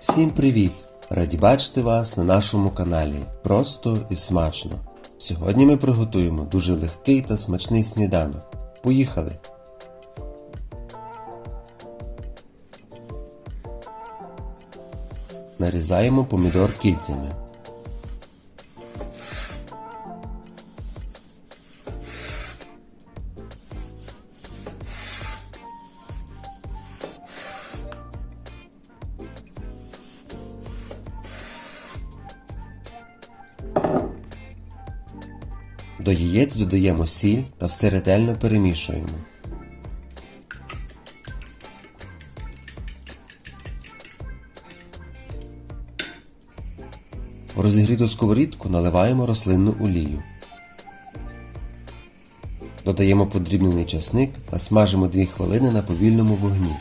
Всім привіт! Раді бачити вас на нашому каналі Просто і смачно. Сьогодні ми приготуємо дуже легкий та смачний сніданок. Поїхали! Нарізаємо помідор кільцями. До яєць додаємо сіль та все ретельно перемішуємо. В розігріту сковорідку наливаємо рослинну олію. Додаємо подрібнений часник та смажимо 2 хвилини на повільному вогні.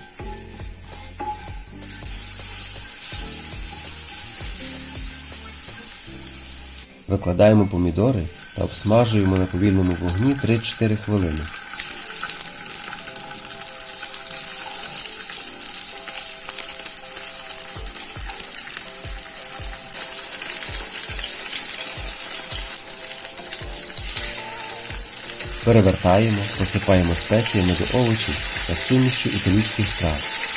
Викладаємо помідори та обсмажуємо на повільному вогні 3-4 хвилини. Перевертаємо, посипаємо спеціями до овочів та сумішю італійських трав.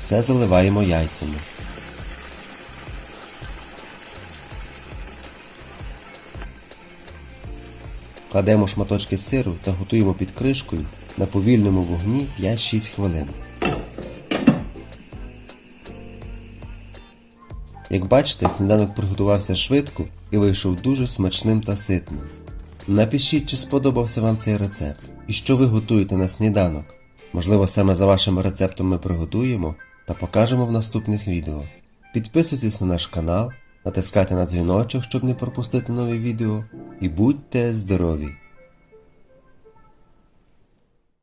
Все заливаємо яйцями. Кладемо шматочки сиру та готуємо під кришкою на повільному вогні 5-6 хвилин. Як бачите, сніданок приготувався швидко і вийшов дуже смачним та ситним. Напишіть, чи сподобався вам цей рецепт і що ви готуєте на сніданок. Можливо, саме за вашим рецептом ми приготуємо та покажемо в наступних відео. Підписуйтесь на наш канал, натискайте на дзвіночок, щоб не пропустити нові відео. І будьте здорові!